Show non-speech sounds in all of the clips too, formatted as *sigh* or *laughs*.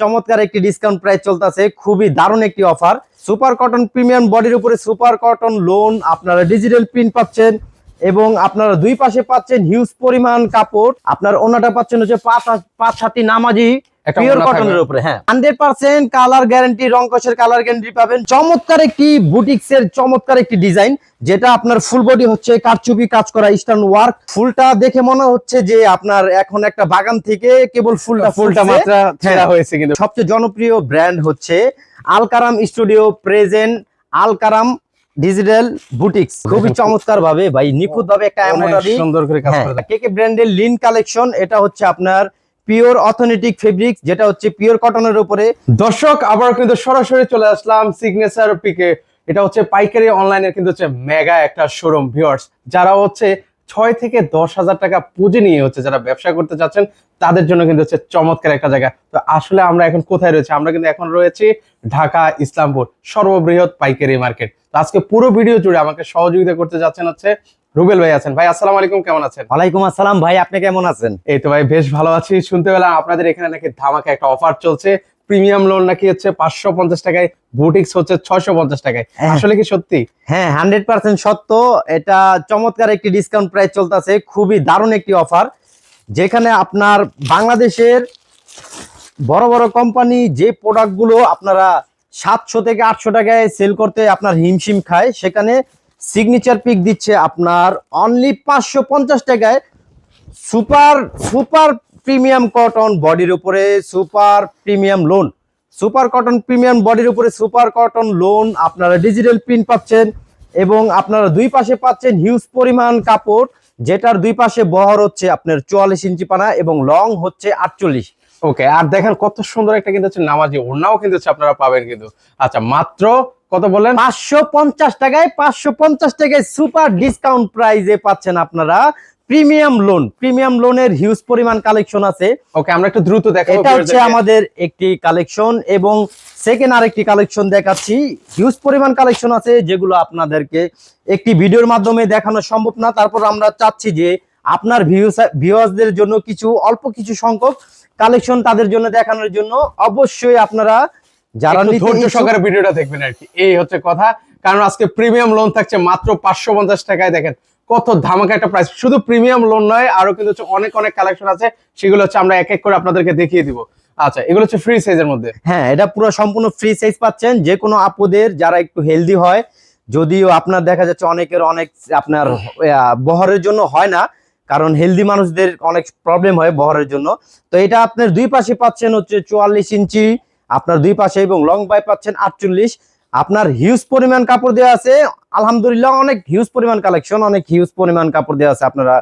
চমৎকার একটি discount price চলতেছে, খুবই দারুণ একটি অফার সুপার কটন প্রিমিয়াম বডির উপরে সুপার কটন লোন আপনারা ডিজিটাল প্রিন্ট পাচ্ছেন এবং আপনারা দুই পাশে পাচ্ছেন হিউজ পরিমাণ কাপড়। আপনার ওনাটা পাচ্ছেন হচ্ছে পাঁচ পাঁচ হাতি নামাজি। পিওর কটনের উপরে হ্যাঁ। হান্ড্রেড পার্সেন্ট কালার গ্যারান্টি রং কষের কালার গ্যারান্টি পাবেন। চমৎকার একটি বুটিক্স চমৎকার একটি ডিজাইন যেটা আপনার ফুল বডি হচ্ছে কারচুপি কাজ করা ইস্টার্ন ওয়ার্ক ফুলটা দেখে মনে হচ্ছে যে আপনার এখন একটা বাগান থেকে কেবল ফুলটা ফুলটা। ছেঁড়া হ্যাঁ। হয়েছে কিন্তু। সবচেয়ে জনপ্রিয় ব্র্যান্ড হচ্ছে Alkaram studio present Alkaram digital boutiques খুবই *laughs* চমৎকার ভাবে ভাই নিখুঁত ভাবে একটা সুন্দর করে কাজ করে। হ্যাঁ, কেকে ব্র্যান্ডের লিন কালেকশন এটা হচ্ছে আপনার পিওর অথেন্টিক ফেব্রিক যেটা হচ্ছে পিওর কটনের উপরে। দর্শক আবার কিন্তু সরাসরি চলে আসলাম সিগনেচার পিকে এটা হচ্ছে পাইকারি অনলাইনের কিন্তু হচ্ছে মেগা একটা শোরুম ভিউয়ার্স যারা হচ্ছে ছয় থেকে দশ হাজার টাকা পুঁজি নিয়ে হচ্ছে যারা ব্যবসা করতে চাচ্ছেন, তাদের জন্য কিন্তু হচ্ছে চমৎকার একটা জায়গা। তো আসলে আমরা এখন কোথায় রয়েছি? আমরা কিন্তু এখন রয়েছি ঢাকা, ইসলামপুর, সর্ববৃহৎ পাইকারি মার্কেট। আজকে পুরো ভিডিও জুড়ে আমাকে সহযোগিতা করতে যাচ্ছেন হচ্ছে রুবেল ভাই আছেন। ভাই আসসালামু আলাইকুম কেমন আছেন? ওয়ালাইকুম আসসালাম ভাই আপনি কেমন আছেন? এই তো ভাই বেশ ভালো আছি। শুনতে পেলাম আপনাদের এখানে নাকি ধামাকা একটা অফার চলছে। প্রিমিয়াম লোন নাকি হচ্ছে পাঁচশো পঞ্চাশ টাকায় বুটিক্স হচ্ছে ছয়শো পঞ্চাশ টাকায়। হ্যাঁ। আসলে কি সত্যি? হ্যাঁ হান্ড্রেড পার্সেন্ট সত্য। এটা চমৎকার একটি ডিসকাউন্ট প্রাইস চলতেছে খুবই দারুণ একটি অফার যেখানে আপনার বাংলাদেশের বড় বড় কোম্পানি যে প্রোডাক্টগুলো আপনারা সাতশো থেকে আটশো টাকায় সেল করতে আপনার হিমশিম খায় সেখানে সিগনেচার পিক দিচ্ছে আপনার অনলি পাঁচশো পঞ্চাশ টাকায় সুপার সুপার প্রিমিয়াম কটন বডির উপরে super premium lawn super cotton premium বডির উপরে সুপার কটন লোন আপনারা ডিজিটাল প্রিন্ট পাচ্ছেন এবং আপনারা দুই পাশে পাচ্ছেন হিউজ পরিমাণ কাপড়, যেটার দুই পাশে বহর হচ্ছে আপনার চুয়াল্লিশ ইঞ্চি পানা এবং লং হচ্ছে আটচল্লিশ। ওকে আর দেখেন কত সুন্দর একটা কিন্তু হচ্ছে নামাজি ওড়নাও কিন্তু হচ্ছে আপনারা পাবেন কিন্তু। আচ্ছা মাত্র কত বললেন? পাঁচশো পঞ্চাশ টাকায় পাঁচশো পঞ্চাশ টাকায় সুপার ডিসকাউন্ট প্রাইজে পাচ্ছেন আপনারা প্রিমিয়াম লোন প্রিমিয়াম লোনের হিউজ পরিমাণ কালেকশন আছে। ওকে আমরা একটু দ্রুত দেখাবো এটা হচ্ছে আমাদের একটি কালেকশন এবং সেকেন্ড আরেকটি কালেকশন দেখাচ্ছি। হিউজ পরিমাণ কালেকশন আছে যেগুলো আপনাদেরকে একটি ভিডিওর মাধ্যমে দেখানো সম্ভব না। তারপর আমরা চাচ্ছি যে আপনার ভিউয়ার্সদের জন্য কিছু অল্প কিছু সংখ্যক কালেকশন তাদের জন্য দেখানোর জন্য অবশ্যই আপনারা যারা ধৈর্য সহকারে ভিডিওটা দেখবেন আর কি। এই হচ্ছে কথা। কারণ আজকে প্রিমিয়াম লোন থাকছে মাত্র পাঁচশো পঞ্চাশ টাকায়। দেখেন কত ধামাকা একটা প্রাইস শুধু প্রিমিয়াম লোন নয় আরও কিন্তু হচ্ছে অনেক অনেক কালেকশন আছে। সেগুলো হচ্ছে আমরা এক এক করে আপনাদেরকে দেখিয়ে দিব। আচ্ছা এগুলো হচ্ছে ফ্রি সাইজের মধ্যে। হ্যাঁ এটা পুরো সম্পূর্ণ ফ্রি সাইজ পাচ্ছেন। যে কোনো আপুদের যারা একটু হেলদি হয় যদিও আপনার দেখা যাচ্ছে অনেকের অনেক আপনার বহরের জন্য হয় না কারণ হেলদি মানুষদের অনেক প্রবলেম হয় বহরের জন্য। তো এটা আপনার দুই পাশে পাচ্ছেন হচ্ছে চুয়াল্লিশ ইঞ্চি আপনার দুই পাশে এবং লং বাই পাচ্ছেন আটচল্লিশ। আপনার হিউজ পরিমাণ কাপড় দেওয়া আছে আলহামদুলিল্লাহ অনেক হিউজ পরিমাণ কালেকশন অনেক হিউজ পরিমাণ কাপড় দেওয়া আছে আপনারা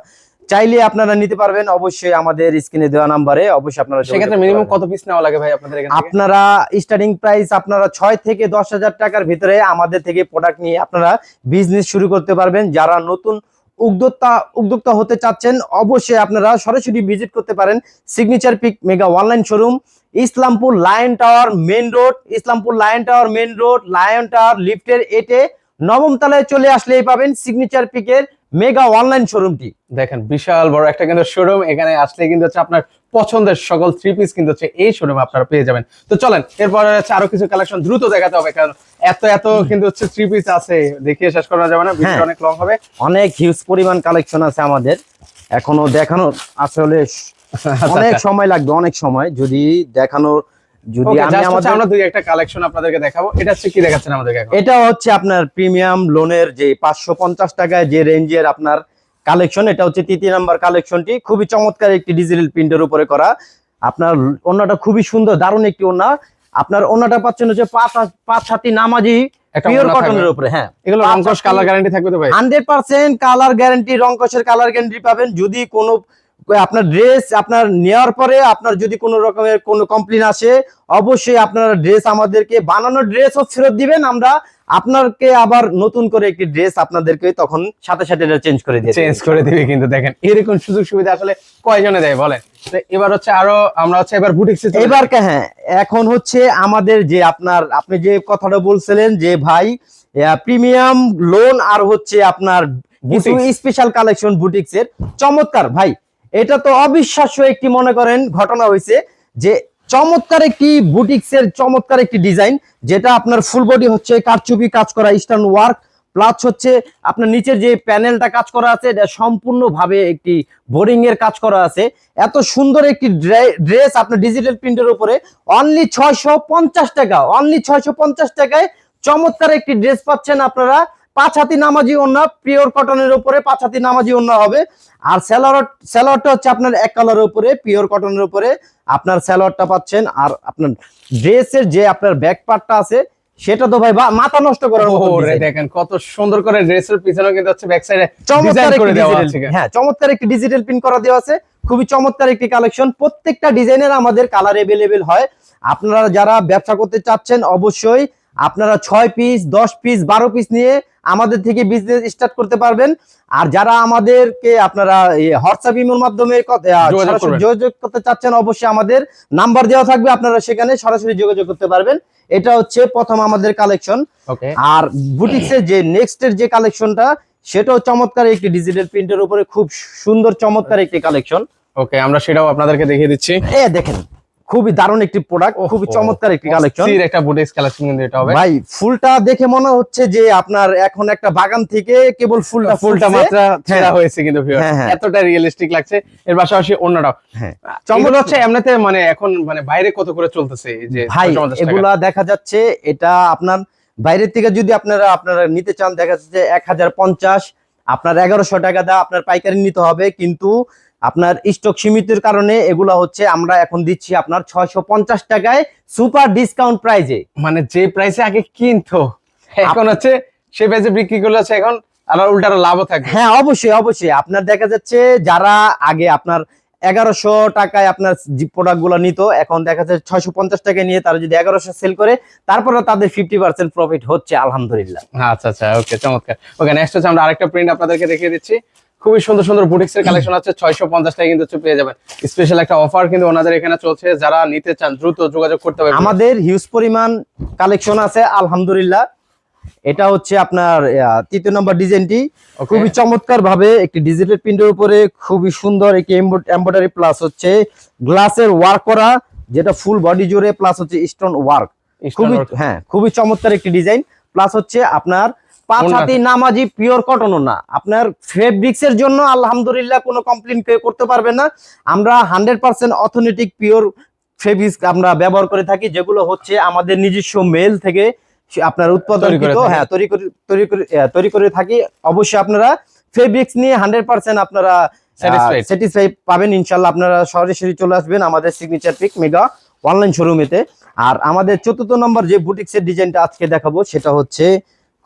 চাইলে আপনারা নিতে পারবেন। অবশ্যই আমাদের স্ক্রিনে দেওয়া নাম্বারে অবশ্যই আপনারা সেক্ষেত্রে মিনিমাম কত পিস নেওয়া লাগে ভাই আপনাদের আপনারা স্টার্টিং প্রাইস আপনারা ছয় থেকে দশ হাজার টাকার ভিতরে আমাদের থেকে প্রোডাক্ট নিয়ে আপনারা বিজনেস শুরু করতে পারবেন। যারা নতুন উদ্যোক্তা উদ্যোক্তা হতে চাচ্ছেন, অবশ্যই আপনারা সরাসরি ভিজিট করতে পারেন signature pick mega online showroom Islampur Lion Tower main road Islampur Lion Tower main road Lion Tower লিফটের এটে নবম তলায় চলে আসলেই পাবেন সিগনেচার পিকের মেগা অনলাইন শোরুমটি দেখেন, বিশাল বড় একটা কিন্তু শোরুম এখানে আসলে কিন্তু হচ্ছে আপনার পছন্দের সকল থ্রি পিস কিন্তু হচ্ছে এই শোরুমে আপনারা পেয়ে যাবেন। তো চলেন এরপরে হচ্ছে আরও কিছু কালেকশন দ্রুত দেখাতে হবে কারণ এত এত কিন্তু হচ্ছে থ্রি পিস আছে দেখিয়ে শেষ করা যাবে না ভিডিও হ্যাঁ। অনেক লং হবে। অনেক হিউজ পরিমাণ কালেকশন আছে আমাদের এখনও দেখানো আসলে অনেক সময় লাগবে অনেক সময় যদি দেখানোর যদি আমি আমাদের আমরা দুই একটা কালেকশন আপনাদেরকে দেখাবো। এটা হচ্ছে কি দেখাচ্ছেন আমাদেরকে এখন? এটা হচ্ছে আপনার প্রিমিয়াম লোনের যে পাঁচশো পঞ্চাশ টাকায় যে রেঞ্জের আপনার কালেকশন এটা হচ্ছে তৃতীয় নাম্বার কালেকশনটি খুবই চমৎকার একটি ডিজিটাল প্রিন্টের উপরে করা। আপনার ওনাটা খুবই সুন্দর দারুণ একটি ওনা আপনার ওনাটা পাচ্ছেন হচ্ছে পাঁচ সাতটি পাঁচ হাতি নামাজি একটা পিওর ওড়না কটনের উপরে হ্যাঁ। এগুলো রংকশ কালার গ্যারান্টি থাকবে তো ভাই? হান্ড্রেড পার্সেন্ট কালার গ্যারান্টি রংকশের কালার গ্যারান্টি পাবেন। যদি কোনো আপনার ড্রেস আপনার নেওয়ার পরে আপনার যদি কোনো রকমের কোনো কমপ্লেন আসে অবশ্যই আপনারা ড্রেস আমাদেরকে বানানো ড্রেসও ফেরত দিবেন। আমরা আপনাকে আবার নতুন করে একটি ড্রেস আপনাদেরকে তখন সাথে সাথে এটা চেঞ্জ করে দিয়ে চেঞ্জ করে দিবে কিন্তু দেখেন এরকম সুযোগ সুবিধা আসলে কয়জনে দেয় বলেন? এবার হচ্ছে আরও আমরা হচ্ছে এবার বুটিক এবার কে- হ্যাঁ এখন হচ্ছে আমাদের যে আপনার আপনি যে কথাটা বলছিলেন যে ভাই প্রিমিয়াম লোন আর হচ্ছে আপনার স্পেশাল কালেকশন বুটিক্স এর। চমৎকার ভাই এটা তো অবিশ্বাস্য একটি, মনে করেন, ঘটনা হয়েছে যে চমৎকার একটি বুটিক্স এর চমৎকার একটি ডিজাইন, যেটা আপনার ফুল বডি হচ্ছে, কারচুপি কাজ করা ইস্টার্ন ওয়ার্ক প্লাস হচ্ছে আপনার নিচের যে প্যানেলটা কাজ করা আছে, এটা সম্পূর্ণভাবে একটি বোরিং এর কাজ করা আছে। এত সুন্দর একটি ড্রেস আপনার ডিজিটাল প্রিন্টের উপরে অনলি ছয়শো পঞ্চাশ টাকা অনলি ছয়শো পঞ্চাশ টাকায় চমৎকার একটি ড্রেস পাচ্ছেন আপনারা। পাঁচ হাতি নামাজি ওন্না পিওর কটনের উপরে পাঁচ হাতি নামাজি ওন্না হবে। আর স্যালোয়ার স্যালোয়ারটা হচ্ছে আপনার এক কালারের উপরে পিওর কটনের উপরে। আপনার স্যালোয়ারটা পাচ্ছেন আর আপনার ড্রেসের যে আপনার ব্যাক পার্টটা আছে সেটা তো ভাই মাথা নষ্ট করার মতো দেখেন কত সুন্দর করে ড্রেসের পিছনে কিন্তু হচ্ছে ব্যাক সাইডে চমৎকার ডিজাইন করে দেওয়া আছে। হ্যাঁ চমৎকার একটি ডিজিটাল প্রিন্ট করা দেওয়া আছে। খুবই চমৎকার একটি কালেকশন প্রত্যেকটা ডিজাইনের আমাদের কালার এভেলেবেল হয়। আপনারা যারা ব্যবসা করতে চাচ্ছেন অবশ্যই আপনারা ছয় পিস দশ পিস বারো পিস নিয়ে আমাদের থেকে বিজনেস স্টার্ট করতে পারবেন। আর যারা আমাদেরকে আপনারা হোয়াটসঅ্যাপ ইমোর মাধ্যমে যোগাযোগ করতে চাচ্ছেন অবশ্যই আমাদের নাম্বার দেওয়া থাকবে আপনারা সেখানে সরাসরি যোগাযোগ করতে পারবেন। এটা হচ্ছে প্রথম আমাদের কালেকশন আর বুটিক্সের যে নেক্সট এর যে কালেকশনটা সেটাও চমৎকার একটি ডিজিটাল প্রিন্টের উপরে খুব সুন্দর চমৎকার একটি কালেকশন ওকে আমরা সেটাও আপনাদেরকে দেখিয়ে দিচ্ছি। এ দেখেন। খুবই দারুণ একটি প্রোডাক্ট খুবই চমৎকার একটি কালেকশন অস্থির একটা বুটিক্স কালেকশন কিন্তু এটা হবে ভাই ফুলটা দেখে মনে হচ্ছে যে আপনার এখন একটা বাগান থেকে কেবল ফুলটা ফুলটা। মাত্রা ছেঁড়া হ্যাঁ। হয়েছে কিন্তু। হ্যাঁ, হ্যাঁ। এতটা রিয়েলিস্টিক লাগছে এর পাশাপাশি অন্যটাও হ্যাঁ চমৎকার হচ্ছে এমনিতে মানে এখন মানে বাইরে কত করে চলতেছে এই যে ভাই 650 এগুলা দেখা যাচ্ছে এটা আপনার বাইরের থেকে যদি আপনারা আপনারা নিতে চান দেখা যাচ্ছে এক হাজার পঞ্চাশ আপনার এগারোশো টাকা দা আপনার পাইকারি নিতে হবে কিন্তু আপনার স্টক সীমিতের কারণে এগুলা হচ্ছে আমরা এখন দিচ্ছি আপনার ছয়শো পঞ্চাশ টাকায় সুপার ডিসকাউন্ট প্রাইজে মানে যে প্রাইসে আগে কিনতো এখন হচ্ছে সে প্রাইসে বিক্রি করলে হচ্ছে এখন আবার উল্টারও লাভও থাকবে। হ্যাঁ অবশ্যই অবশ্যই। আপনার দেখা যাচ্ছে যারা আগে আপনার এগারোশো টাকায় আপনার প্রোডাক্টগুলো নিত এখন দেখা যাচ্ছে ছয়শো পঞ্চাশ টাকায় নিয়ে তারা যদি এগারোশো সেল করে তারপরে তাদের ফিফটি পার্সেন্ট প্রফিট হচ্ছে আলহামদুলিল্লাহ। আচ্ছা আচ্ছা ওকে চমৎকার। ওকে নেক্সট হচ্ছে আমরা আরেকটা প্রিন্ট আপনাদেরকে দেখিয়ে দিচ্ছি। খুবই সুন্দর সুন্দর বুটিক্স এর কালেকশন আছে। ছয়শো পঞ্চাশ টাকা কিন্তু পেয়ে যাবেন। স্পেশাল একটা অফার কিন্তু ওনাদের এখানে চলছে। যারা নিতে চান দ্রুত যোগাযোগ করতে হবে আমাদের হিউজ পরিমাণ কালেকশন আছে আলহামদুলিল্লাহ। এটা হচ্ছে আপনার তৃতীয় নম্বর ডিজাইনটি খুবই চমৎকার ভাবে একটি ডিজিটাল প্রিন্টের উপরে খুবই সুন্দর একটি এম্বয়ডারি প্লাস হচ্ছে গ্লাসের ওয়ার্ক করা যেটা ফুল বডি জুড়ে প্লাস হচ্ছে স্টোন ওয়ার্ক খুবই হ্যাঁ খুবই চমৎকার একটি ডিজাইন প্লাস হচ্ছে আপনার পাঁচ ওড়না। হাতি নামাজি পিওর কটনও না। আপনার ফেব্রিক্স এর জন্য আলহামদুলিল্লাহ কোনো কমপ্লেন করতে পারবে না। আমরা hundred percent authentic pure fabrics আমরা ব্যবহার করে থাকি যেগুলো হচ্ছে আমাদের নিজস্ব মেল থেকে আপনার উৎপাদন তৈরি করে হ্যাঁ তৈরি করে তৈরি করে তৈরি করে থাকি। অবশ্যই আপনারা ফেব্রিক্স নিয়ে হান্ড্রেড পার্সেন্ট আপনারা স্যাটিসফাই পাবেন। ইনশাল্লাহ আপনারা সরাসরি চলে আসবেন আমাদের সিগনেচার পিক মেগা অনলাইন শোরুমেতে আর আমাদের চতুর্থ নম্বর যে বুটিক্সের ডিজাইনটা আজকে দেখাবো সেটা হচ্ছে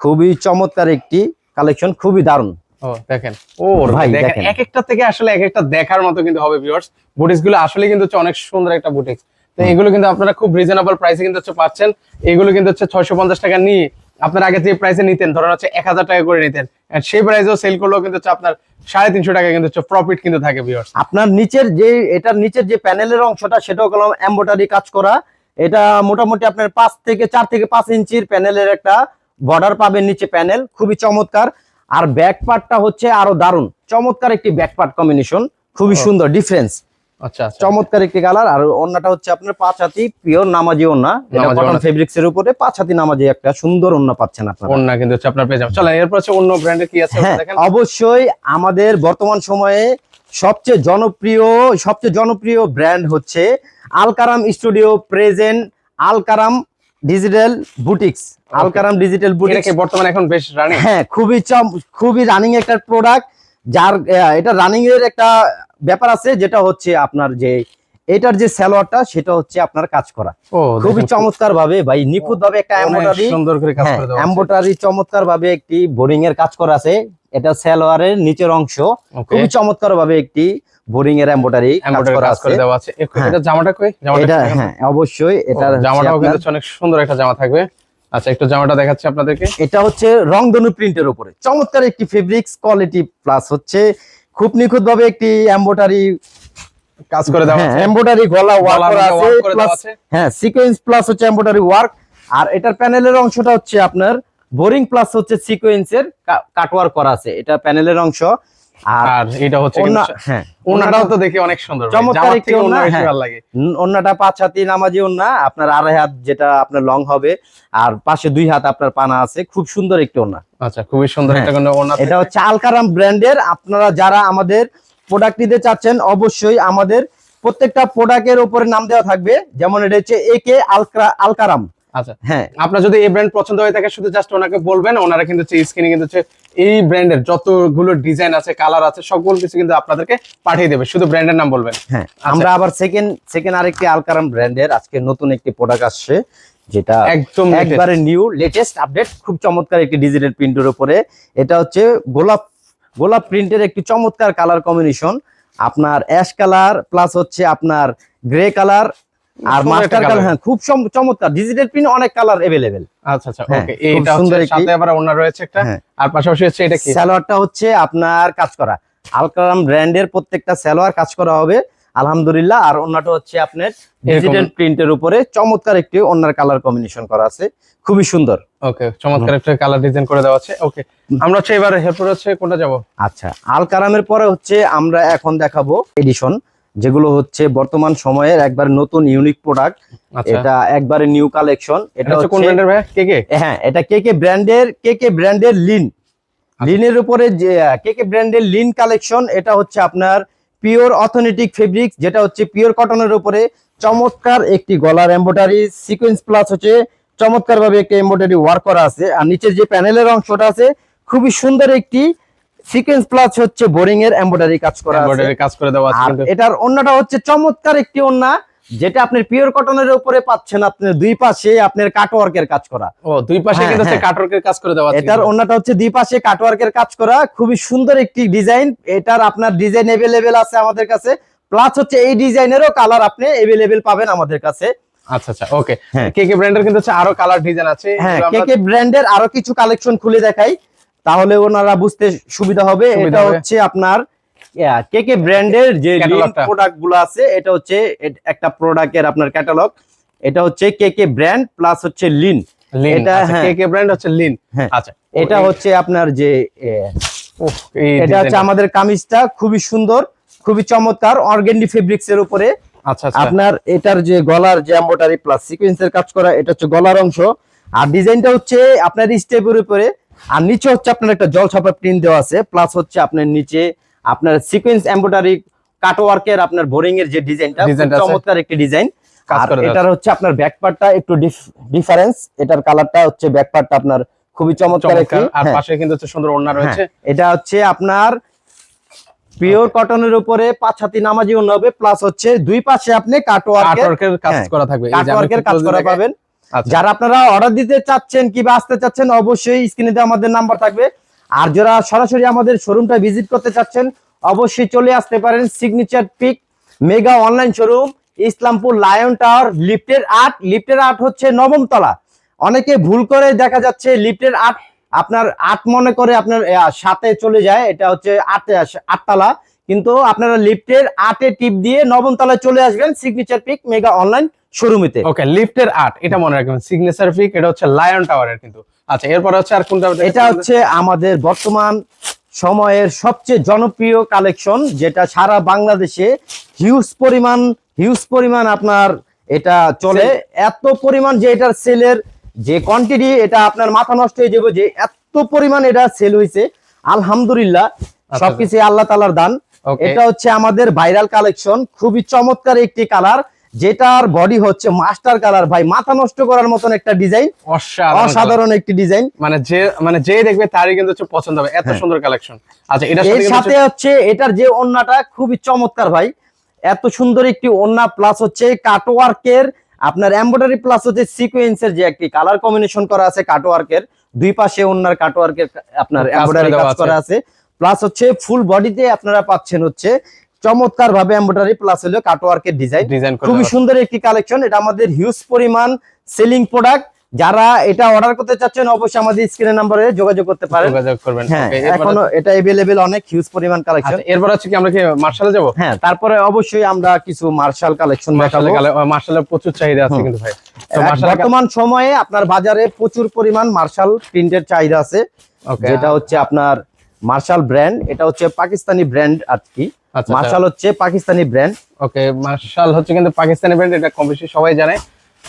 খুবই চমৎকার একটি কালেকশন খুবই দারুণ। ও দেখেন। ও ভাই, ভাই দেখেন দেখেন। এক একটা থেকে আসলে এক একটা দেখার মতো কিন্তু হবে ভিউয়ার্স বুটিক্সগুলো আসলে কিন্তু অনেক সুন্দর একটা বুটিক্স তো এগুলো কিন্তু আপনারা খুব রিজনেবল প্রাইসে কিন্তু হচ্ছে পাচ্ছেন। এগুলো কিন্তু হচ্ছে ছয়শো পঞ্চাশ টাকা নিয়ে আপনার আগে যে প্রাইসে নিতেন ধরেন হচ্ছে এক হাজার টাকা করে নিতেন সেই প্রাইসেও সেল করলেও কিন্তু হচ্ছে আপনার সাড়ে তিনশো টাকা কিন্তু হচ্ছে প্রফিট কিন্তু থাকে ভিউয়ার্স আপনার নিচের যে এটার নিচের যে প্যানেলের অংশটা সেটাও কলম এম্বোটারি কাজ করা। এটা মোটামুটি আপনার পাঁচ থেকে চার থেকে পাঁচ ইঞ্চির প্যানেলের একটা বর্ডার পাবেন নিচে প্যানেল খুবই চমৎকার। আর ব্যাক পার্টটা হচ্ছে আরও দারুণ। চমৎকার একটি ব্যাক পার্ট কম্বিনেশন খুবই সুন্দর ডিফারেন্স আচ্ছা আচ্ছা। চমৎকার একটি কালার আর ওন্নাটা হচ্ছে আপনার পাঁচ হাতি পিওর নামাজি ওন্না। এটা নামাজি কটন ওড়না। ফেব্রিক্স এর উপরে পাঁচ হাতি নামাজি একটা সুন্দর ওন্না পাচ্ছেন আপনারা। অন্য কিন্তু হচ্ছে আপনার পেয়ে যাবেন। চলেন এরপর হচ্ছে অন্য ব্র্যান্ডের কি আছে হ্যাঁ দেখেন। অবশ্যই আমাদের বর্তমান সময়ে সবচেয়ে জনপ্রিয় সবচেয়ে জনপ্রিয় ব্র্যান্ড হচ্ছে Alkaram studio present Alkaram digital boutiques. Alkaram digital এটা বুটিক্স বর্তমানে এখন বেশ রানিং হ্যাঁ খুবই খুবই রানিং একটা প্রোডাক্ট যার এটা রানিং এর একটা ব্যাপার আছে যেটা হচ্ছে আপনার যে এটার যে স্যালোয়ারটা সেটা হচ্ছে আপনার কাজ করা। খুবই চমৎকার ভাবে ভাই নিখুঁত ভাবে একটা এমব্রয়ডারি সুন্দর করে কাজ হ্যাঁ করে। এমব্রয়ডারি চমৎকার ভাবে একটি বোরিং এর কাজ করা আছে। এটা সালোয়ারের নিচের অংশ। খুবই চমৎকার ভাবে একটি বোরিং এর এমব্রয়ডারি কাজ করা আছে। দেওয়া আছে। হ্যাঁ। এটা জামাটা কই? জামাটা এটা হ্যাঁ অবশ্যই। এটা জামাটাও কিন্তু অনেক সুন্দর একটা জামা থাকবে। আচ্ছা একটু জামাটা দেখাচ্ছি আপনাদেরকে। এটা হচ্ছে রংধনু প্রিন্টের উপরে। চমৎকার একটি ফেব্রিক্স কোয়ালিটি প্লাস হচ্ছে খুব নিখুঁত ভাবে একটি এমব্রয়ডারি কাজ করে দেওয়া হ্যাঁ। আছে। এমব্রয়ডারি গলা ওয়ার্ক করা আছে প্লাস হ্যাঁ সিকোয়েন্স প্লাস হচ্ছে এমব্রয়ডারি ওয়ার্ক আর এটার প্যানেলের অংশটা হচ্ছে আপনার বোরিং প্লাস হচ্ছে সিকোয়েন্সের কাটওয়ার্ক করা আছে। এটা প্যানেলের অংশ। আর এটা হচ্ছে ওন্না হ্যাঁ তো দেখে অনেক সুন্দর চমৎকার একটি হ্যাঁ। ভালো লাগে। উম, ওন্নাটা পাঁচ হাতি নামাজি ওন্না আপনার আড়াই হাত যেটা আপনার লং হবে আর পাশে দুই হাত আপনার পানা আছে খুব সুন্দর একটি ওন্না আচ্ছা খুবই সুন্দর হ্যাঁ। একটা ওন্না এটা হচ্ছে আলকারাম ব্র্যান্ডের আপনারা যারা আমাদের প্রোডাক্ট নিতে চাচ্ছেন অবশ্যই আমাদের প্রত্যেকটা প্রোডাক্টের উপরে নাম দেওয়া থাকবে। যেমন এটা হচ্ছে একে আলকা আলকারাম আচ্ছা। হ্যাঁ। আপনার যদি এই ব্র্যান্ড পছন্দ হয়ে থাকে শুধু জাস্ট ওনাকে বলবেন ওনারা কিন্তু স্ক্রিনে কিন্তু এই ব্র্যান্ডের যতগুলো ডিজাইন আছে কালার আছে সবগুলো কিছু কিন্তু আপনাদেরকে পাঠিয়ে দেবে। শুধু ব্র্যান্ডের নাম বলবেন। হ্যাঁ আমরা আবার সেকেন্ড সেকেন্ড আরেকটি আলকারাম ব্র্যান্ডের আজকে নতুন একটি প্রোডাক্ট আসছে যেটা একদম একবারে নিউ লেটেস্ট আপডেট খুব চমৎকার একটি ডিজিটাল প্রিন্টের উপরে। এটা হচ্ছে গোলাপ গোলাপ প্রিন্টের একটি চমৎকার কালার কম্বিনেশন আপনার অ্যাশ কালার প্লাস হচ্ছে আপনার গ্রে কালার আর মাস্টার কালার হ্যাঁ খুব চমৎকার। ডিজিটাল প্রিন্ট অনেক কালার অ্যাভেলেবেল আচ্ছা আচ্ছা হ্যাঁ, ওকে এইটা সুন্দর হচ্ছে সাথে আবার ওনার রয়েছে একটা। হ্যাঁ। আর পাশাপাশি হচ্ছে এটা কি? সালোয়ারটা হচ্ছে আপনার কাজ করা। আলকারাম ব্র্যান্ডের প্রত্যেকটা সালোয়ার কাজ করা হবে আলহামদুলিল্লাহ। আর অন্যটা হচ্ছে আপনার ডিজিটাল প্রিন্টের উপরে চমৎকার একটি অন্যার কালার কম্বিনেশন করা আছে। খুবই সুন্দর। ওকে চমৎকার একটা কালার ডিজাইন করে দেওয়া আছে। ওকে আমরা হচ্ছে এবার এরপর হচ্ছে কোনটা যাব? আচ্ছা আলকারামের পরে হচ্ছে আমরা এখন দেখাবো এডিশন যেগুলো হচ্ছে বর্তমান সময়ের একবার নতুন ইউনিক প্রোডাক্ট আচ্ছা। এটা একবারে নিউ কালেকশন এটা হচ্ছে কোন ব্র্যান্ডের ভাই? কে কে? হ্যাঁ এটা কে কে ব্র্যান্ডের কে কে ব্র্যান্ডের লিন লিনের উপরে যে কে কে ব্র্যান্ডের লিন কালেকশন এটা হচ্ছে আপনার পিওর অথেন্টিক ফেব্রিক যেটা হচ্ছে পিওর কটনের উপরে। চমৎকার একটি গলার এম্বোটারি সিকোয়েন্স প্লাস হচ্ছে চমৎকার ভাবে একটি এম্বোটারি ওয়ার্ক করা আছে। আর নিচের যে প্যানেলের অংশটা আছে খুবই সুন্দর একটি সিকোয়েন্স প্লাস হচ্ছে বোরিং এর এম্বোটারি কাজ করা আছে। এমব্রয়ডারি কাজ করে দেওয়া আছে এটার অন্যটা হচ্ছে চমৎকার একটি ওন্না যেটা আপনি পিওর কটনের উপরে পাচ্ছেন আপনার দুই পাশে আপনার কাটওয়ার্কের কাজ করা। ও দুই পাশে হ্যাঁ, কিন্তু হচ্ছে হ্যাঁ। কাটওয়ার্কের কাজ করে দেওয়া আছে এটার। অন্যটা হচ্ছে দুই পাশে কাটওয়ার্কের কাজ করা খুবই সুন্দর একটি ডিজাইন এটার আপনার ডিজাইন এভেলেবেল আছে আমাদের কাছে। প্লাস হচ্ছে এই ডিজাইনেরও কালার আপনি এভেলেবেল পাবেন আমাদের কাছে। আচ্ছা আচ্ছা ওকে হ্যাঁ। কে কে ব্র্যান্ডের কিন্তু হচ্ছে আরও কালার ডিজাইন আছে। হ্যাঁ কে ব্র্যান্ডের আরও কিছু কালেকশন খুলে দেখাই। তাহলে ওনারা বুঝতে সুবিধা হবে। এটা হচ্ছে আপনার কে কে ব্র্যান্ডের যে প্রোডাক্টগুলো আছে এটা হচ্ছে একটা প্রোডাক্টের আপনার ক্যাটালগ এটা হচ্ছে কে কে ব্র্যান্ড প্লাস হচ্ছে লিন এটা, আচ্ছা, ব্র্যান্ড হচ্ছে লিন হ্যাঁ। আচ্ছা এটা হচ্ছে আপনার যে এটা হচ্ছে আমাদের কামিজটা খুবই সুন্দর খুবই চমৎকার অর্গেন্ডি ফেব্রিক্স এর উপরে। আচ্ছা আপনার এটার যে গলার যে এম্বোটারি প্লাস সিকোয়েন্সের কাজ করা এটা হচ্ছে গলার অংশ। আর ডিজাইনটা হচ্ছে আপনার স্টেপের উপরে। আর নিচে হচ্ছে আপনার একটা জল ছাপা প্রিন্ট দেওয়া আছে প্লাস হচ্ছে আপনার নিচে আপনার সিকোয়েন্স এম্বোটারি কাটওয়ার্কের আপনার বোরিং এর যে ডিজাইনটা চমৎকার একটি ডিজাইন কাজ আর করে এটার হচ্ছে আপনার ব্যাক পার্টটা একটু ডিফারেন্স এটার কালারটা হচ্ছে ব্যাক পার্টটা আপনার খুবই চমৎকার একটি। আর হ্যাঁ। পাশে কিন্তু হচ্ছে সুন্দর ওড়না রয়েছে। হ্যাঁ, এটা হচ্ছে আপনার পিওর কটনের উপরে পাঁচ হাতি নামাজি অন্য হবে প্লাস হচ্ছে দুই পাশে আপনি কাটওয়ার্কের কাজ হ্যাঁ, করা থাকবে। কাটওয়ার্কের কাজ করা পাবেন। যারা আপনারা অর্ডার দিতে চাচ্ছেন কিংবা আসতে চাচ্ছেন, অবশ্যই স্ক্রিনে দেওয়া আমাদের নাম্বার থাকবে। আর যারা সরাসরি আমাদের শোরুমটা ভিজিট করতে চাচ্ছেন, অবশ্যই চলে আসতে পারেন signature peak mega online showroom Islampur lion tower লিফটের আট। লিফটের আট হচ্ছে নবম তলা। অনেকে ভুল করে দেখা যাচ্ছে লিফটের আট আপনার আট মনে করে আপনার সাথে চলে যায়, এটা হচ্ছে আট আটতলা কিন্তু আপনারা লিফটের আটে টিপ দিয়ে নবম তলায় চলে আসবেন সিগনেচার পিক মেগা অনলাইন শোরুমেতে। ওকে লিফটের আর্ট এটা মনে রাখবেন সিগনেচার পিক এটা হচ্ছে লায়ন টাওয়ারের কিন্তু। আচ্ছা এরপর হচ্ছে আর কোনটা এটা হচ্ছে আমাদের বর্তমান সময়ের সবচেয়ে জনপ্রিয় কালেকশন যেটা সারা বাংলাদেশে হিউজ পরিমাণ হিউজ পরিমাণ আপনার এটা চলে। এত পরিমাণ যে এটার সেলের যে কোয়ান্টিটি এটা আপনার মাথা নষ্ট হয়ে যাবে যে এত পরিমাণ এটা সেল হয়েছে। আলহামদুলিল্লাহ সবকিছু আল্লাহ তালার দান। এটা হচ্ছে আমাদের ভাইরাল কালেকশন খুবই চমৎকার একটি কালার যেটার বডি হচ্ছে মাস্টার কালার ভাই মাথা নষ্ট করার মতন একটা ডিজাইন অসাধারণ একটি ডিজাইন মানে যে মানে যে দেখবে তারই কিন্তু হচ্ছে পছন্দ হবে। এত হ্যাঁ। সুন্দর কালেকশন আচ্ছা এটার এর সাথে হচ্ছে এটার যে ওন্নাটা খুবই চমৎকার ভাই। এত সুন্দর একটি ওন্না প্লাস হচ্ছে কাটওয়ার্কের আপনার এমব্রয়ডারি প্লাস হচ্ছে সিকোয়েন্সের যে একটি কালার কম্বিনেশন করা আছে কাটওয়ার্কের দুই পাশে ওন্নার কাটওয়ার্কের আপনার এমব্রয়ডারি কাজ করা আছে। প্লাস হচ্ছে ফুল বডিতে আপনারা পাচ্ছেন হচ্ছে চমৎকার ভাবে এমব্রয়ডারি প্লাস হলো কাটওয়ার্কের ডিজাইন ডিজাইন খুবই সুন্দর একটি কালেকশন এটা আমাদের হিউজ পরিমাণ সেলিং প্রোডাক্ট যারা এটা অর্ডার করতে চাচ্ছেন অবশ্যই আমাদের স্ক্রিনের নাম্বারে যোগাযোগ করতে পারেন। যোগাযোগ করবেন। হ্যাঁ এখনও এটা এভেলেবেল অনেক হিউজ পরিমাণ কালেকশন আচ্ছা, এরপর হচ্ছে কি আমরা কি মার্শালে যাব? হ্যাঁ তারপরে অবশ্যই আমরা কিছু মার্শাল কালেকশন দেখাবো। মার্শালে মার্শালের প্রচুর চাহিদা আছে কিন্তু ভাই। বর্তমান সময়ে আপনার বাজারে প্রচুর পরিমাণ মার্শাল প্রিন্টের চাহিদা আছে। যেটা হচ্ছে আপনার মার্শাল ব্র্যান্ড এটা হচ্ছে পাকিস্তানি ব্র্যান্ড আর কি। মার্শাল হচ্ছে পাকিস্তানি ব্র্যান্ড ওকে মার্শাল হচ্ছে কিন্তু পাকিস্তানি ব্র্যান্ড এটা কম বেশি সবাই জানে।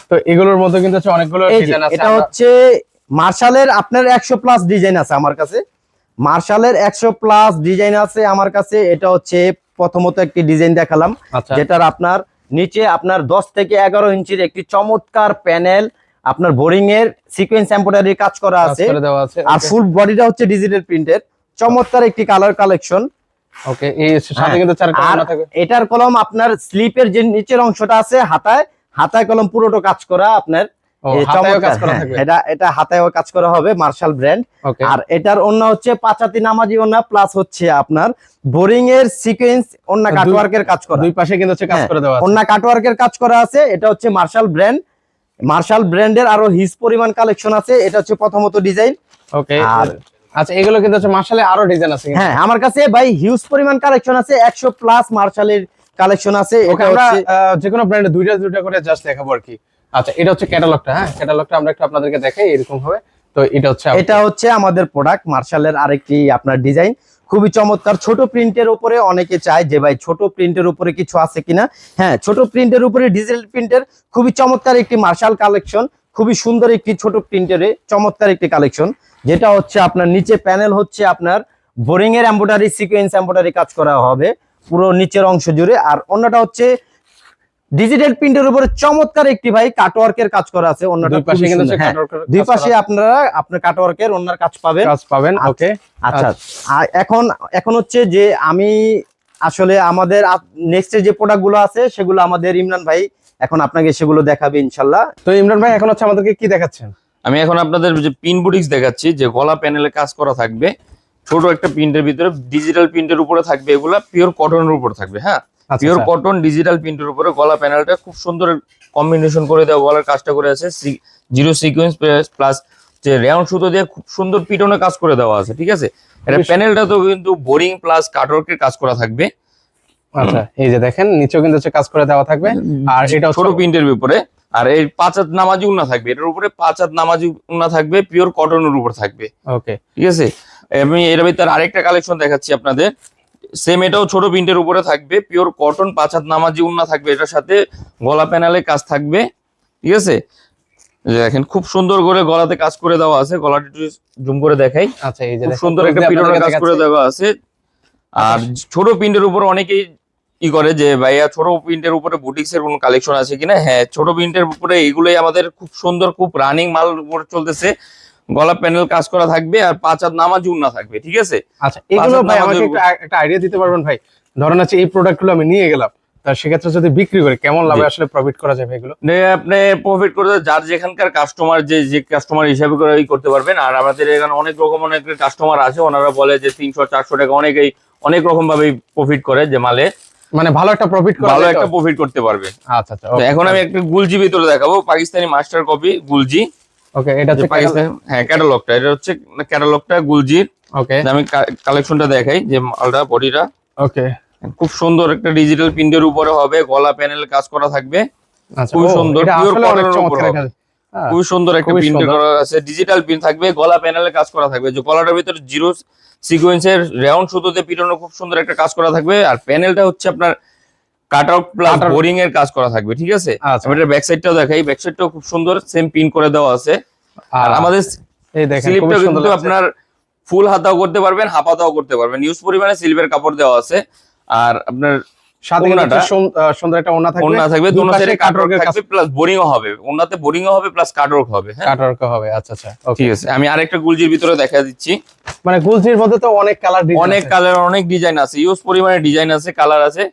তো এগুলোর মধ্যে কিন্তু হচ্ছে অনেকগুলো ডিজাইন আছে এটা হচ্ছে মার্শালের আপনার একশো প্লাস ডিজাইন আছে আমার কাছে। মার্শালের একশো প্লাস ডিজাইন আছে আমার কাছে। এটা হচ্ছে প্রথমত একটি ডিজাইন দেখালাম আচ্ছা। যেটার আপনার নিচে আপনার দশ থেকে এগারো ইঞ্চির একটি চমৎকার প্যানেল আপনার বোরিং এর সিকোয়েন্স এম্পোডারি কাজ করা আছে। আছে আর ফুল বডিটা হচ্ছে ডিজিটাল প্রিন্টের চমৎকার একটি কালার কালেকশন ওকে এই সাথে হ্যাঁ, কিন্তু কর্নার থাকবে এটার কলম আপনার স্লিপের যে নিচের অংশটা আছে হাতায় হাতায় কলম পুরোটা কাজ করা আপনার হ্যাঁ, এটা এটা হাতায়ও কাজ করা হবে মার্শাল ব্র্যান্ড আর এটার অন্য হচ্ছে পাঁচাতি নামাজি প্লাস হচ্ছে আপনার বোরিং এর সিকোয়েন্স অন্য দুই- কাটওয়ার্কের কাজ করা। দুই পাশে কিন্তু হচ্ছে কাজ হ্যাঁ, করে দেওয়া আছে। অন্য কাটওয়ার্কের কাজ করা আছে এটা হচ্ছে মার্শাল ব্র্যান্ড মার্শাল ব্র্যান্ডের আরও হিজ পরিমাণ কালেকশন আছে এটা হচ্ছে প্রথমত ডিজাইন ওকে। আর- আচ্ছা এগুলো কিন্তু হচ্ছে মার্শালে আরও ডিজাইন আছে। হ্যাঁ আমার কাছে ভাই হিউজ পরিমাণ কালেকশন আছে একশো প্লাস মার্শালের কালেকশন আছে। এটা হচ্ছে যে কোনো ব্র্যান্ডে দুইটা দুইটা করে জাস্ট দেখাবো আর কি। আচ্ছা এটা হচ্ছে ক্যাটালগটা হ্যাঁ? ক্যাটালগটা আমরা একটু আপনাদেরকে দেখাই এরকম হবে। তো এটা হচ্ছে এটা হচ্ছে আমাদের প্রোডাক্ট মার্শালের আরেকটি আপনার ডিজাইন খুবই চমৎকার ছোট প্রিন্টের উপরে অনেকে চায় যে ভাই ছোট প্রিন্টের উপরে কিছু আছে কিনা? হ্যাঁ ছোট প্রিন্টের উপরে ডিজিটাল প্রিন্টের খুবই চমৎকার একটি মার্শাল কালেকশন খুবই সুন্দর একটি ছোট প্রিন্টারে চমৎকার একটি কালেকশন যেটা হচ্ছে আপনার নিচে প্যানেল হচ্ছে আপনার বোরিং এর এম্বোডারি সিকোয়েন্স এম্বোডারি কাজ করা হবে পুরো নিচের অংশ জুড়ে। আর অন্যটা হচ্ছে ডিজিটাল প্রিন্টের উপরে চমৎকার একটি ভাই কাটওয়ার্কের কাজ করা আছে অন্যটা দুই পাশে হ্যাঁ, আপনারা আপনার কাটওয়ার্কের অন্যার কাজ পাবেন। কাজ পাবেন আচ্ছা। ওকে আচ্ছা। আর এখন এখন হচ্ছে যে আমি আসলে আমাদের নেক্সট যে প্রোডাক্টগুলো আছে সেগুলো আমাদের ইমরান ভাই এখন আপনাকে সেগুলো দেখাবে ইনশাল্লাহ। তো ইমরান ভাই এখন হচ্ছে আমাদেরকে কি দেখাচ্ছেন? আমি এখন আপনাদের যে পিন বুটিক্স দেখাচ্ছি যে গলা প্যানেলে কাজ করা থাকবে ছোট একটা প্রিন্টের ভিতরে ডিজিটাল প্রিন্টের উপরে থাকবে এগুলা পিওর কটনের উপর থাকবে হ্যাঁ? পিওর। কটন ডিজিটাল প্রিন্টের উপরে গলা প্যানেলটা খুব সুন্দর কম্বিনেশন করে দেওয়া গলার কাজটা করে আছে জিরো সিকোয়েন্স প্লাস যে রেউন্ড সুতো দিয়ে খুব সুন্দর পিটনে কাজ করে দেওয়া আছে ঠিক আছে? এটা প্যানেলটা তো কিন্তু বোরিং প্লাস কাটওয়ার্কের কাজ করা থাকবে। আচ্ছা এই যে দেখেন নিচেও কিন্তু হচ্ছে কাজ করে দেওয়া থাকবে। আর এটা ছোট প্রিন্টের উপরে। আর এই পাঁচ হাত নামাজি উন্না থাকবে। এটার উপরে পাঁচ হাত নামাজি উন্না থাকবে পিওর কটনের উপর থাকবে। ওকে ঠিক আছে? আমি এর ভিতরে আরেকটা কালেকশন দেখাচ্ছি আপনাদের। সেম এটাও ছোট প্রিন্টের উপরে থাকবে পিওর কটন পাঁচ হাত নামাজি উন্না থাকবে। এটার সাথে গলা প্যানেলে কাজ থাকবে। ঠিক আছে? দেখেন খুব সুন্দর করে গলাতে কাজ করে দেওয়া আছে। গলাটা জুম করে দেখাই। আচ্ছা এই যে সুন্দর একটা পিটনের কাজ করে দেওয়া আছে। আর ছোট প্রিন্টের উপর অনেকেই ই করে যে ভাইয়া ছোট প্রিন্টের উপরে বুটিক্স এর কোনো কালেকশন আছে কিনা? হ্যাঁ ছোট প্রিন্টের উপরে এগুলোই আমাদের খুব সুন্দর খুব রানিং মাল উপর চলতেছে। গলা প্যানেল কাজ করা থাকবে আর পাঁচ হাত নামাজ উন্না থাকবে ঠিক আছে? আচ্ছা এগুলো ভাই আমাকে একটা আইডিয়া দিতে পারবেন ভাই? ধরেন হচ্ছে এই প্রোডাক্টগুলো আমি নিয়ে গেলাম তার সেক্ষেত্রে যদি বিক্রি করি কেমন লাভে আসলে প্রফিট করা যাবে এগুলো? আপনি প্রফিট করতে যার যেখানকার কাস্টমার যে যে কাস্টমার হিসাবে করে করতে পারবেন। আর আমাদের এখানে অনেক রকম অনেক কাস্টমার আছে ওনারা বলে যে তিনশো চারশো টাকা। অনেকেই অনেক রকম ভাবে প্রফিট করে যে মালে। মানে ভালো একটা প্রফিট ভালো একটা প্রফিট করতে পারবে। আচ্ছা আচ্ছা এখন আমি একটা গুলজি ভিতরে দেখাবো পাকিস্তানি মাস্টার কপি গুলজি। ওকে এটা হচ্ছে পাকিস্তান হ্যাঁ ক্যাটালগটা এটা হচ্ছে ক্যাটালগটা গুলজির। ওকে আমি কালেকশনটা দেখাই যে মালটা বডিটা। ওকে খুব সুন্দর একটা ডিজিটাল প্রিন্টের উপরে হবে গলা প্যানেল কাজ করা থাকবে। আচ্ছা খুবই ও, সুন্দর, উপর হবে। হ্যাঁ, খুবই সুন্দর একটা প্রিন্ট করা আছে ডিজিটাল প্রিন্ট থাকবে গলা প্যানেলে কাজ করা থাকবে। যে গলাটার ভিতরে জিরো সিকোয়েন্সের রাউন্ড সুতোতে পিটানো খুব সুন্দর একটা কাজ করা থাকবে। আর প্যানেলটা হচ্ছে আপনার কাট আউট প্লাস বোরিং এর কাজ করা থাকবে ঠিক আছে? আচ্ছা। এটার ব্যাক সাইডটাও দেখাই ব্যাক সাইডটাও খুব সুন্দর সেম প্রিন্ট করে দেওয়া আছে। আর আমাদের এই দেখেন স্লিপটা সুন্দর কিন্তু আপনার ফুল হাতাও করতে পারবেন হাফ হাতাও করতে পারবেন। ইউজ পরিমাণে সিলভার কাপড় দেওয়া আছে। আর আপনার সুন্দর একটা ওনা থাকবে সাইডে কাটওয়ার্কের প্লাস বোরিংও হবে। বোরিংও হবে প্লাস কাটওয়ার্ক হবে হ্যাঁ? কাটওয়ার্ক হবে আচ্ছা আচ্ছা ঠিক আছে আমি আরেকটা গুলজির ভিতরে দেখা দিচ্ছি। মানে গুলজির মধ্যে তো অনেক কালার অনেক কালার অনেক ডিজাইন আছে ইউজ পরিমাণে ডিজাইন আছে কালার আছে।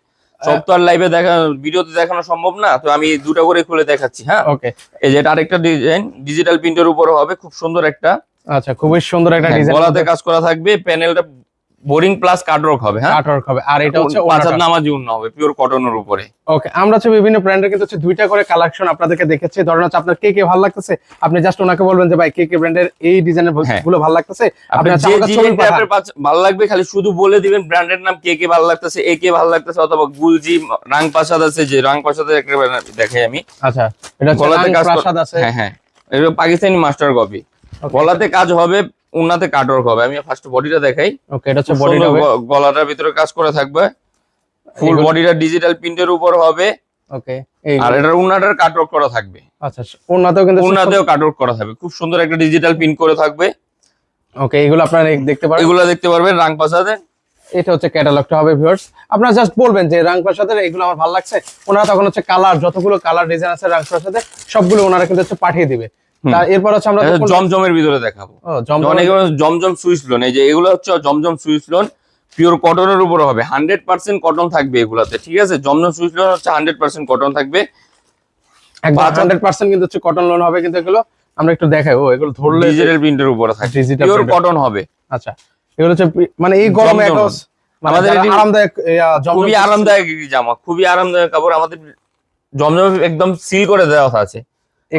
সব তো আর লাইভে দেখা ভিডিওতে দেখানো সম্ভব না তো আমি দুটো করে খুলে দেখাচ্ছি হ্যাঁ? ওকে এই যে আরেকটা ডিজাইন ডিজিটাল প্রিন্টের উপরে হবে খুব সুন্দর একটা। আচ্ছা খুবই সুন্দর একটা হ্যাঁ, ডিজাইন গলাতে কাজ করা থাকবে প্যানেলটা বোরিং প্লাস কাটওয়ার্ক হবে হ্যাঁ? কাটওয়ার্ক হবে। আর এটা হচ্ছে পাঁচ হাত নামাজি উন্ন হবে পিওর কটনের উপরে। ওকে আমরা হচ্ছে বিভিন্ন ব্র্যান্ডের কিন্তু হচ্ছে দুইটা করে কালেকশন আপনাদেরকে দেখেছি। ধরেন হচ্ছে আপনার কে কে ভালো লাগতেছে? আপনি জাস্ট ওনাকে বলবেন যে ভাই কে কে ব্র্যান্ডের এই ডিজাইনের। গুলো ভালো লাগতেছে? আপনি আপনার আমাকে ছবি পাঠান। ভালো লাগবে খালি শুধু বলে দিবেন ব্র্যান্ডের নাম কে কে ভালো লাগতেছে এ কে ভালো লাগতেছে অথবা গুলজি রাং প্রাসাদ আছে যে রাং প্রাসাদের একটা দেখাই আমি। আচ্ছা এটা হচ্ছে গলাতে কাজ আছে। হ্যাঁ হ্যাঁ। এটা পাকিস্তানি মাস্টার কপি. গলাতে কাজ হবে উন্নাতে কাটওয়ার্ক হবে। আমি ফার্স্ট বডিটা দেখাই। ওকে এটা হচ্ছে খুব বডি হবে। গলাটার ভিতরে কাজ করা থাকবে। ফুল বডিটা ডিজিটাল প্রিন্টের উপর হবে। ওকে এই আর এটার উন্নাটার কাটওয়ার্ক করা থাকবে। আচ্ছা ওনাতেও কিন্তু উন্নাতেও কাটওয়ার্ক করা থাকবে। খুব সুন্দর একটা ডিজিটাল প্রিন্ট করে থাকবে। ওকে এগুলো আপনারা দেখতে পারেন। এগুলো দেখতে পারবেন রাং পাসাদে এটা হচ্ছে ক্যাটালগটা হবে ভিউয়ার্স আপনারা জাস্ট বলবেন যে রাং প্রাসাদের এগুলো আমার ভালো লাগছে। ওনারা তখন হচ্ছে কালার যতগুলো কালার ডিজাইন আছে রাং প্রাসাদে সবগুলো ওনারা কিন্তু হচ্ছে পাঠিয়ে দিবে। এরপর হচ্ছে আমরা জমজমের ভিতরে দেখাবো। অনেক জমজম সুইচ লোন এই যে এগুলো হচ্ছে জমজম সুইচ লোন পিওর কটনের উপর হবে। হান্ড্রেড পার্সেন্ট কটন থাকবে এগুলাতে ঠিক আছে? জমজম সুইচ লোন হচ্ছে হান্ড্রেড পার্সেন্ট কটন থাকবে। হান্ড্রেড পার্সেন্ট কিন্তু হচ্ছে কটন লোন হবে কিন্তু এগুলো আমরা একটু দেখাই। ও এগুলো ধরলে ডিজিটাল প্রিন্টের উপরে পিওর কটন হবে। আচ্ছা এগুলো হচ্ছে মানে এই গরমে। মানে আমাদের আরামদায়ক খুবই আরামদায়ক জামা খুবই আরামদায়ক কাপড়। আমাদের জমজম একদম সিল করে দেওয়া আছে।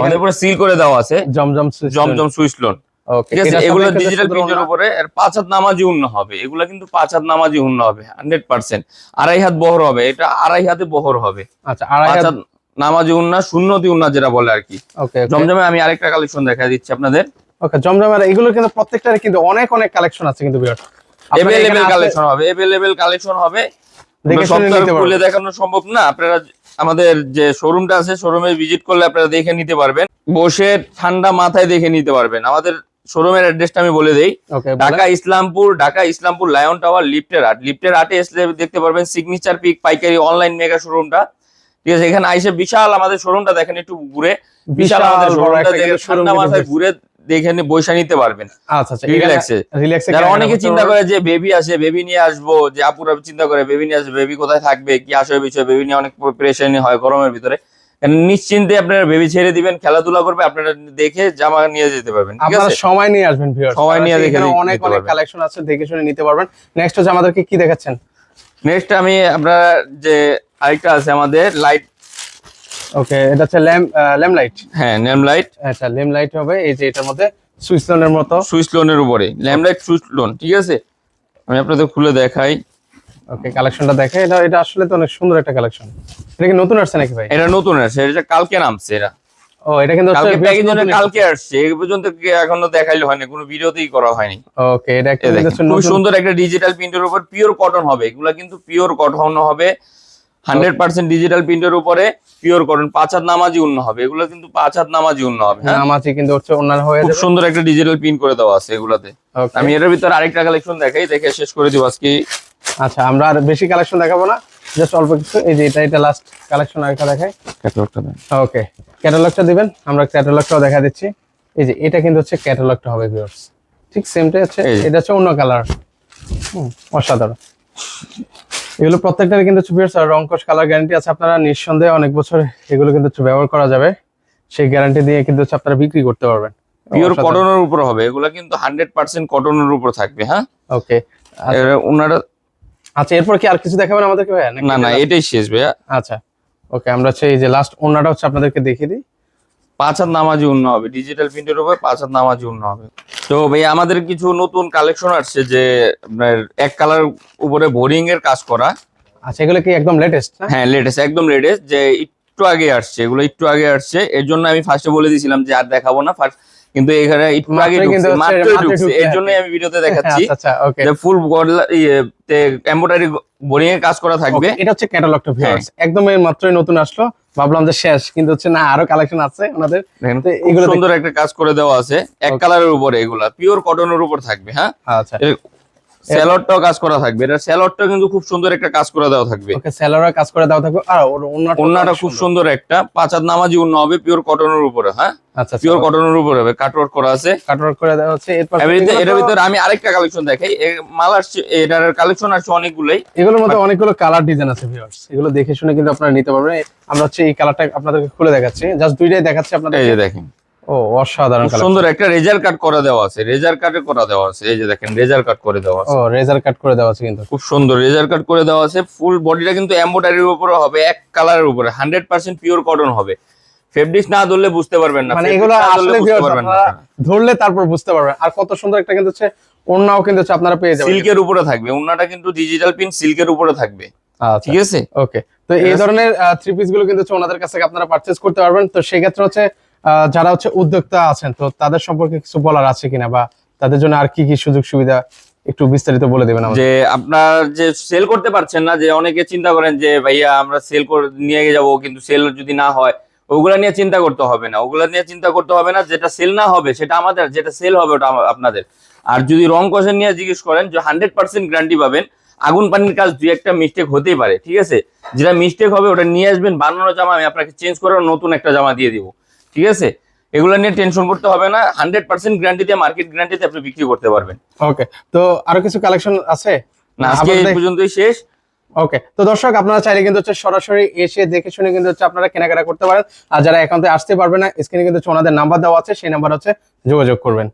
আমাদের উপরে সিল করে দেওয়া আছে। জমজম জমজম সুইচ লোন ওকে ঠিক আছে? এগুলো ডিজিটাল প্রিন্টের উপরে এর পাঁচ হাত নামাজি উন্ন হবে। এগুলো কিন্তু পাঁচ হাত নামাজি উন্ন হবে হান্ড্রেড পার্সেন্ট আড়াই হাত বহর হবে এটা আড়াই হাতে বহর হবে। আচ্ছা আড়াই হাত নামাজি উন্না শূন্যতি উন্না যেটা বলে আর কি। ওকে জমজমে আমি আরেকটা কালেকশন দেখা দিচ্ছি আপনাদের। ওকে জমজমের এগুলো কিন্তু প্রত্যেকটার কিন্তু অনেক অনেক কালেকশন আছে কিন্তু বিরাট। এভেলেবেল কালেকশন হবে এভেলেবেল কালেকশন হবে। দেখে শুনে আর নিতে খুলে পারবেন। দেখানো সম্ভব না। আপনারা আমাদের যে শোরুমটা আছে শোরুমে ভিজিট করলে আপনারা দেখে নিতে পারবেন। বসে ঠান্ডা মাথায় দেখে নিতে পারবেন। আমাদের শোরুমের অ্যাড্রেসটা আমি বলে দেই। ঢাকা ইসলামপুর ঢাকা ইসলামপুর লায়ন টাওয়ার লিফটের আট লিফটের আটে এসলে দেখতে পারবেন সিগনেচার পিক পাইকারি অনলাইন মেগা শোরুমটা ঠিক আছে এখানে আইসে বিশাল আমাদের শোরুমটা দেখেন একটু ঘুরে। বিশাল আমাদের শোরুমটা ঠান্ডা মাথায় ঘুরে দেখে নিয়ে বৈশা নিতে পারবেন। আচ্ছা আচ্ছা রিল্যাক্সে রিল্যাক্সে যারা অনেকে চিন্তা করে যে বেবি আছে বেবি নিয়ে আসব যে আপুরা চিন্তা করে বেবি নিয়ে আসবে বেবি কোথায় থাকবে কি আসবে বিষয় বেবি নিয়ে অনেক প্রেশানি হয় গরমের ভিতরে। নিশ্চিন্তে আপনারা বেবি ছেড়ে দিবেন খেলাধুলা করবে আপনারা দেখে জামা নিয়ে যেতে পারবেন আপনারা সময় নিয়ে আসবেন সময় নিয়ে দেখে অনেক অনেক কালেকশন আছে দেখে শুনে নিতে পারবেন। নেক্সট হচ্ছে আমাদেরকে কি দেখাচ্ছেন? নেক্সট আমি আপনার যে আরেকটা আছে আমাদের লাইট ওকে এটা হচ্ছে ল্যাম্প ল্যাম্প লাইট। হ্যাঁ নেম লাইট। আচ্ছা ল্যাম্প লাইট হবে এই যে এটার মধ্যে সুইসল্যান্ডের মতো। সুইচ লোনের উপরে ল্যাম লাইট সুইচ লোন ঠিক আছে? আমি আপনাদের খুলে দেখাই। ওকে কালেকশনটা দেখে এটা এটা আসলে তো অনেক সুন্দর একটা কালেকশন এটা কি নতুন আসছে নাকি ভাই? এটা নতুন আছে এটা কালকে নামছে এটা। ও এটা কিন্তু কালকে প্যাকেজ কালকে আসছে এই পর্যন্ত এখনও দেখাইলো হয়নি কোনো ভিডিওতেই করা হয়নি। ওকে এটা একটা খুব সুন্দর একটা ডিজিটাল প্রিন্টের উপর পিওর কটন হবে এগুলা কিন্তু পিওর কটন হবে। হান্ড্রেড পার্সেন্ট ডিজিটাল প্রিন্টের উপরে পিওর কটন পাঁচ হাত নামাজি উন্ন হবে। এগুলো কিন্তু পাঁচ হাত নামাজি উন্ন হবে হ্যাঁ? নাম আছে কিন্তু হচ্ছে হয়ে খুব সুন্দর একটা ডিজিটাল প্রিন্ট করে দেওয়া আছে এগুলাতে. আমি এটার ভিতরে আরেকটা কালেকশন দেখাই দেখে শেষ করে দিব আজকে। আচ্ছা আমরা আর বেশি কালেকশন দেখাবো না জাস্ট অল্প কিছু এই যে এটা এটা লাস্ট কালেকশন আরেকটা দেখাই। ক্যাটালগটা দেন। ওকে ক্যাটালগটা দিবেন আমরা ক্যাটালগটাও দেখা দিচ্ছি। এই যে এটা কিন্তু হচ্ছে ক্যাটালগটা হবে ভিউয়ার্স ঠিক সেমটাই হচ্ছে এটা হচ্ছে অন্য কালার অসাধারণ। এগুলো প্রত্যেকটার কিন্তু হচ্ছে ভিউয়ার্স রংকশ কালার গ্যারান্টি আছে আপনারা নিঃসন্দেহে অনেক বছর এগুলো কিন্তু ব্যবহার করা যাবে। সেই গ্যারান্টি দিয়ে কিন্তু আপনারা বিক্রি করতে পারবেন। পিওর কটনের উপর হবে এগুলো কিন্তু হান্ড্রেড পার্সেন্ট কটনের উপর থাকবে হ্যাঁ? ওকে এর ওনারা আচ্ছা এরপর কি আর কিছু দেখাবেন আমাদেরকে ভাইয়া? না না এটাই শেষ ভাইয়া। আচ্ছা ওকে আমরা এই যে লাস্ট ওনাটা হচ্ছে আপনাদেরকে দেখিয়ে দিই। পাঁচ হাত নামাজি উন্ন হবে। ডিজিটাল প্রিন্টের উপর পাঁচ হাত নামাজি উন্ন হবে। তো ভাই আমাদের কিছু নতুন কালেকশন আসছে যে আপনার এক কালার উপরে বোরিং এর কাজ করা। আচ্ছা এগুলো কি একদম লেটেস্ট হ্যাঁ লেটেস্ট একদম লেটেস্ট যে একটু আগে আসছে এগুলো একটু আগে আসছে। এর জন্য আমি ফার্স্টে বলে দিয়েছিলাম যে আর দেখাবো না ফার্স্ট কিন্তু এখানে একটু আগে ঢুকছে এর জন্যই আমি ভিডিওতে দেখাচ্ছি আচ্ছা আচ্ছা যে ফুল ইয়ে এমব্রয়ডারি বোরিং এর কাজ করা থাকবে। এটা হচ্ছে ক্যাটালগটা ভিউয়ার্স একদম মাত্রই নতুন আসলো। ভাবলাম যে শেষ কিন্তু হচ্ছে না আরও কালেকশন আছে ওনাদের। এগুলো সুন্দর একটা কাজ করে দেওয়া আছে। এক কালারের উপরে এগুলা পিওর কটনের উপর থাকবে হ্যাঁ? আচ্ছা। স্যালোডটাও কাজ করা থাকবে। এটা স্যালোডটা কিন্তু খুব সুন্দর একটা কাজ করে দেওয়া থাকবে। ওকে সেলাররা কাজ করে দাও থাকবে। আর ওন্নাটা ওন্নাটা খুব সুন্দর। একটা। পাঁচ হাত নামাজি উন্ন হবে পিওর কটনের উপরে হ্যাঁ? আচ্ছা পিওর কটনের উপরে হবে কাটওয়ার্ক করা আছে। কাটওয়ার্ক করে দেওয়া হচ্ছে। এরপর এর ভিতরে- আমি আরেকটা কালেকশন দেখাই। মাল আসছে এটার কালেকশন আসছে অনেকগুলোই। এগুলোর মধ্যে অনেকগুলো কালার ডিজাইন আছে ভিউয়ার্স এগুলো দেখে শুনে কিন্তু আপনারা নিতে পারবেন। আমরা হচ্ছে এই কালারটা আপনাদেরকে খুলে দেখাচ্ছি। জাস্ট দুইটাই দেখাচ্ছি আপনাদের এই যে দেখেন। ও অসাধারণ সুন্দর একটা রেজার কাট করা দেওয়া আছে রেজার কাটে করা দেওয়া আছে এই যে দেখেন রেজার কাট করে দেওয়া আছে। ও রেজার কাট করে দেওয়া আছে কিন্তু। খুব সুন্দর রেজার কাট করে দেওয়া আছে ফুল বডিটা কিন্তু এমব্রয়ডারির উপরে হবে এক কালারের উপরে হান্ড্রেড পার্সেন্ট পিওর কটন হবে। ফেব্রিক্স না ধরলে বুঝতে পারবেন না মানে এগুলো আসলে ধরলে তারপর বুঝতে পারবেন। আর কত সুন্দর একটা কিন্তু হচ্ছে ওন্নাও কিন্তু হচ্ছে আপনারা পেয়ে যাবেন। সিল্কের উপরে থাকবে ওনাটা কিন্তু ডিজিটাল পিন সিল্কের উপরে থাকবে। আচ্ছা। ঠিক আছে? ওকে তো এই ধরনের থ্রি পিসগুলো কিন্তু ওনাদের কাছ থেকে আপনারা পারচেজ করতে পারবেন। তো সেই ক্ষেত্রে হচ্ছে যারা হচ্ছে উদ্যোক্তা আছেন, তো তাদের সম্পর্কে কিছু বলার আছে কিনা বা তাদের জন্য আর কি কি সুযোগ সুবিধা একটু বিস্তারিত বলে দেবেন যে আপনার যে সেল করতে পারছেন না, যে অনেকে চিন্তা করেন যে, ভাইয়া, আমরা সেল নিয়ে যাব, কিন্তু সেল যদি না হয়, ওগুলা নিয়ে চিন্তা করতে হবে না। ওগুলা নিয়ে চিন্তা করতে হবে না, যেটা সেল না হবে, সেটা আমাদের, যেটা সেল হবে, ওটা আপনাদের। আর যদি রং কষেন নিয়ে জিজ্ঞেস করেন, যে হান্ড্রেড পার্সেন্ট গ্যারান্টি পাবেন, আগুন পানির কাজ দুই একটা মিস্টেক হতেই পারে, ঠিক আছে? যেটা মিস্টেক হবে, ওটা নিয়ে আসবেন, বানানো জামা আমি আপনাকে চেঞ্জ করে নতুন একটা জামা দিয়ে দিব। ঠিক আছে? এগুলো নিয়ে টেনশন করতে হবে না হান্ড্রেড পার্সেন্ট গ্যারান্টিতে মার্কেট গ্যারান্টিতে আপনি বিক্রি করতে পারবেন। ওকে তো আরও কিছু কালেকশন আছে? না আজকে এই পর্যন্তই শেষ। ওকে তো দর্শক আপনারা চাইলে কিন্তু হচ্ছে সরাসরি এসে দেখে শুনে কিন্তু হচ্ছে আপনারা কেনাকাটা করতে পারেন। আর যারা একান্তে আসতে পারবে না স্ক্রিনে কিন্তু ওনাদের নাম্বার দেওয়া আছে সেই নাম্বার হচ্ছে যোগাযোগ করবেন।